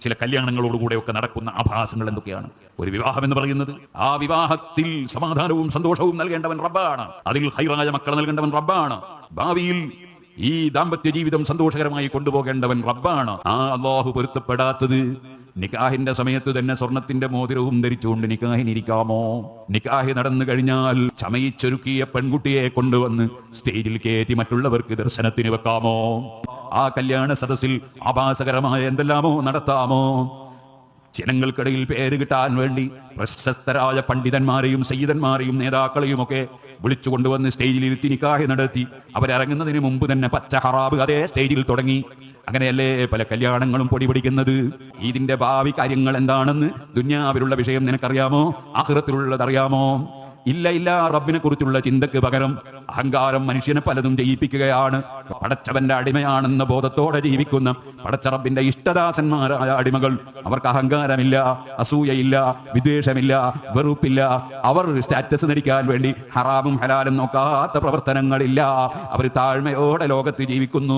ചില കല്യാണങ്ങളോടുകൂടെയൊക്കെ നടക്കുന്ന ആഭാസങ്ങൾ എന്തൊക്കെയാണ്? ഒരു വിവാഹം എന്ന് പറയുന്നത്. ആ വിവാഹത്തിൽ സമാധാനവും സന്തോഷവും നൽകേണ്ടവൻ റബ്ബാണ്. അതിൽ ഹൈറായ മക്കൾ നൽകേണ്ടവൻ റബ്ബാണ്. ഭാവിയിൽ ഈ ദാമ്പത്യ ജീവിതം സന്തോഷകരമായി കൊണ്ടുപോകേണ്ടവൻ റബ്ബാണ്. ആ അള്ളാഹു പൊരുത്തപ്പെടാത്തത് നിക്കാഹിന്റെ സമയത്ത് തന്നെ സ്വർണത്തിന്റെ മോതിരവും ധരിച്ചുകൊണ്ട് നിക്കാഹിനിരിക്കാമോ? നിക്കാഹി നടന്നു കഴിഞ്ഞാൽ ചമയിച്ചൊരുക്കിയ പെൺകുട്ടിയെ കൊണ്ടുവന്ന് സ്റ്റേജിൽ കയറ്റി മറ്റുള്ളവർക്ക് ദർശനത്തിന് വെക്കാമോ? ആ കല്യാണ സദസ്സിൽ ആഭാസകരമായ എന്തെല്ലാമോ നടത്താമോ? ജനങ്ങൾക്കിടയിൽ പേര് കിട്ടാൻ വേണ്ടി പ്രശസ്തരായ പണ്ഡിതന്മാരെയും സയ്യിദന്മാരെയും നേതാക്കളെയും ഒക്കെ വിളിച്ചു കൊണ്ടുവന്ന് സ്റ്റേജിൽ ഇരുത്തി നിക്കാഹി നടത്തി. അവരിറങ്ങുന്നതിന് മുമ്പ് തന്നെ പച്ച ഹറാബ് അതേ സ്റ്റേജിൽ തുടങ്ങി. അങ്ങനെയല്ലേ പല കല്യാണങ്ങളും പൊടി പിടിക്കുന്നത്? ഇതിന്റെ ഭാവി കാര്യങ്ങൾ എന്താണെന്ന് ദുന്യാവിലുള്ള വിഷയം നിനക്കറിയാമോ? ആഹൃത്തിലുള്ളതറിയാമോ ഇല്ല ഇല്ല റബ്ബിനെ കുറിച്ചുള്ള ചിന്തക്ക് പകരം അഹങ്കാരം മനുഷ്യനെ പലതും ജയിപ്പിക്കുകയാണ്. പടച്ചവന്റെ അടിമയാണെന്ന ബോധത്തോടെ ജീവിക്കുന്ന പടച്ചറബിന്റെ ഇഷ്ടദാസന്മാരായ അടിമകൾ. അവർക്ക് അഹങ്കാരമില്ല അസൂയയില്ല വിദ്വേഷമില്ല വെറുപ്പില്ല. അവർ സ്റ്റാറ്റസ് ധരിക്കാൻ വേണ്ടി ഹറാമും ഹലാലും നോക്കാത്ത പ്രവർത്തനങ്ങളില്ല. അവർ താഴ്മയോടെ ലോകത്ത് ജീവിക്കുന്നു.